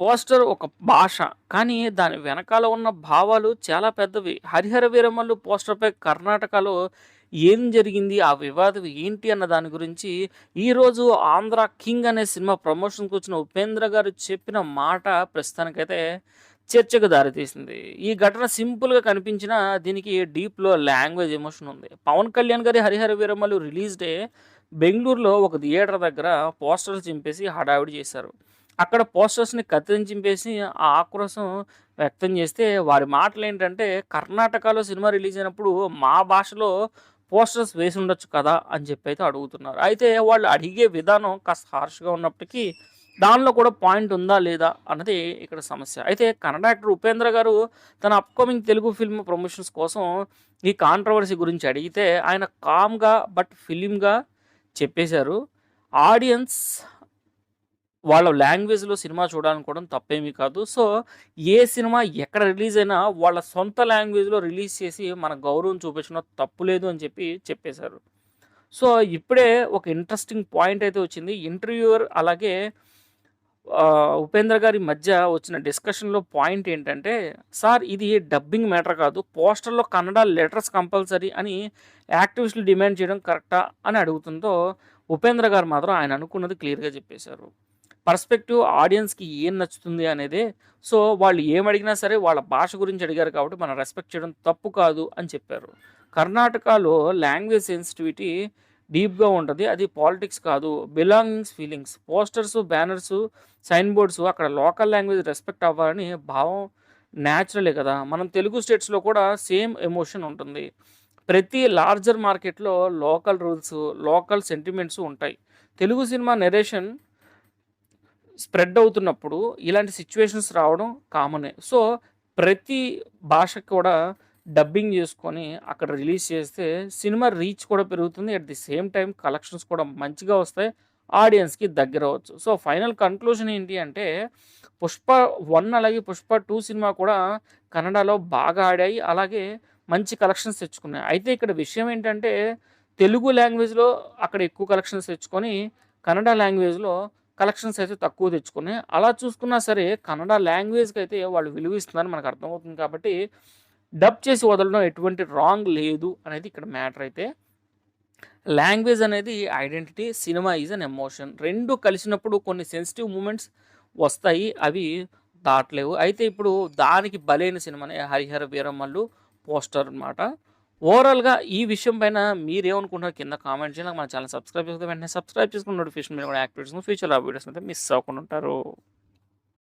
Poster ఒక భాష. కానీ దాని వెనకాల ఉన్న భావాలు చాలా పెద్దవి. 'హరిహర వీరమల్లు' పోస్టర్‌పై కర్ణాటకలో ఏం జరిగింది? ఆ వివాదం ఏంటి? అన్న దాని గురించి ఈరోజు 'ఆంధ్ర కింగ్' అనే సినిమా ప్రమోషన్‌కొచ్చిన ఉపేంద్ర గారు చెప్పిన మాట ప్రస్తుతానికైతే చర్చకు దారితీసింది. ఈ ఘటన సింపుల్‌గా కనిపించినా దీనికి డీప్‌లో లాంగ్వేజ్ ఎమోషన్ ఉంది. పవన్ కళ్యాణ్ గారి 'హరిహర వీరమల్లు' రిలీజ్ డే బెంగళూరులో ఒక థియేటర్ దగ్గర పోస్టర్లు చింపేసి హడావిడి చేశారు. అక్కడ పోస్టర్స్‌ని కత్తిరించింపేసి ఆ ఆక్రోశం వ్యక్తం చేస్తే వారి మాటలు ఏంటంటే కర్ణాటకలో సినిమా రిలీజ్ అయినప్పుడు మా భాషలో పోస్టర్స్ వేసి ఉండొచ్చు కదా! అని చెప్పైతే అడుగుతున్నారు. అయితే వాళ్ళు అడిగే విధానం కాస్త హార్ష్‌గా ఉన్నప్పటికీ దానిలో కూడా పాయింట్ ఉందా? లేదా? అన్నది ఇక్కడ సమస్య. అయితే కన్నడ యాక్టర్ ఉపేంద్ర గారు తన అప్‌కమింగ్ తెలుగు ఫిల్మ్ ప్రమోషన్స్ కోసం ఈ కాంట్రవర్సీ గురించి అడిగితే ఆయన కామ్‌గా బట్ ఫిలింగా చెప్పేశారు. ఆడియన్స్ వాళ్ళ లాంగ్వేజ్‌లో సినిమా చూడాలనుకోవడం తప్పేమీ కాదు. సో, ఏ సినిమా ఎక్కడ రిలీజ్ అయినా వాళ్ళ సొంత లాంగ్వేజ్‌లో రిలీజ్ చేసి మన గౌరవం చూపించడం తప్పు లేదు అని చెప్పి చెప్పేశారు. సో, ఇప్పుడే ఒక ఇంట్రెస్టింగ్ పాయింట్ అయితే వచ్చింది. ఇంటర్వ్యూయర్ అలాగే ఉపేంద్ర గారి మధ్య వచ్చిన డిస్కషన్‌లో పాయింట్ ఏంటంటే, "సార్ ఇది డబ్బింగ్ మ్యాటర్ కాదు. పోస్టర్‌లో కన్నడ లెటర్స్ కంపల్సరీ అని యాక్టివిస్టులు డిమాండ్ చేయడం కరెక్టా?" అని అడుగుతుందో ఉపేంద్ర గారు మాత్రం ఆయన అనుకున్నది క్లియర్‌గా చెప్పేశారు. పర్స్పెక్టివ్ ఆడియన్స్‌కి ఏం నచ్చుతుంది అనేది సో, వాళ్ళు ఏమడిగినా సరే వాళ్ళ భాష గురించి అడిగారు కాబట్టి మనం రెస్పెక్ట్ చేయడం తప్పు కాదు అని చెప్పారు. కర్ణాటకలో లాంగ్వేజ్ సెన్సిటివిటీ డీప్‌గా ఉంటుంది అది పాలిటిక్స్ కాదు. Belongings feelings. Posters, banners, sign boards అక్కడ లోకల్ లాంగ్వేజ్ రెస్పెక్ట్ అవ్వాలని భావం న్యాచురలే కదా! మనం తెలుగు స్టేట్స్‌లో కూడా సేమ్ ఎమోషన్ ఉంటుంది. ప్రతి లార్జర్ మార్కెట్‌లో లోకల్ రూల్స్, లోకల్ సెంటిమెంట్స్ ఉంటాయి. తెలుగు సినిమా నెరేషన్ స్ప్రెడ్ అవుతున్నప్పుడు ఇలాంటి సిచ్యువేషన్స్ రావడం కామనే. సో, ప్రతి భాషకు కూడా డబ్బింగ్ చేసుకొని అక్కడ రిలీజ్ చేస్తే సినిమా రీచ్ కూడా పెరుగుతుంది. At the same time collections కూడా మంచిగా వస్తాయి. ఆడియన్స్‌కి దగ్గర దగ్గరవ్వచ్చు. సో, ఫైనల్ కన్క్లూజన్ ఏంటి అంటే 'పుష్ప వన్ అలాగే 'పుష్ప టూ సినిమా కూడా కన్నడలో బాగా ఆడాయి. అలాగే మంచి కలెక్షన్స్ తెచ్చుకున్నాయి. అయితే ఇక్కడ విషయం ఏంటంటే తెలుగు లాంగ్వేజ్‌లో అక్కడ ఎక్కువ కలెక్షన్స్ తెచ్చుకొని కన్నడ లాంగ్వేజ్‌లో కలెక్షన్స్ అయితే తక్కువ తెచ్చుకుని అలా చూసుకున్నా సరే కన్నడ లాంగ్వేజ్కి అయితే వాళ్ళు విలువ ఇస్తున్నారని మనకు అర్థమవుతుంది కాబట్టి డబ్ చేసి వదలడం ఎటువంటి రాంగ్ లేదు అనేది ఇక్కడ మ్యాటర్ అయితే. లాంగ్వేజ్ అనేది identity. Cinema is an emotion. రెండు కలిసినప్పుడు కొన్ని సెన్సిటివ్ మూమెంట్స్ వస్తాయి. అవి దాటలేవు. అయితే ఇప్పుడు దానికి బలైన సినిమానే 'హరిహర వీరమ్మలు పోస్టర్ అన్నమాట. ఓవరాల్‌గా ఈ విషయం పైన మీరేమనుకుంటున్నారు కింద కామెంట్ చేయండి. మన ఛానల్ సబ్స్క్రైబ్ చేసుకుంటే వెంటనే సబ్స్క్రైబ్ చేసుకొని నోటిఫికేషన్ మీద కూడా యాక్టివేట్ ఫ్యూచర్ ఫ్యూచర్‌లో ఆ వీడియోస్ అయితే మిస్ అవ్వకుండా ఉంటారు.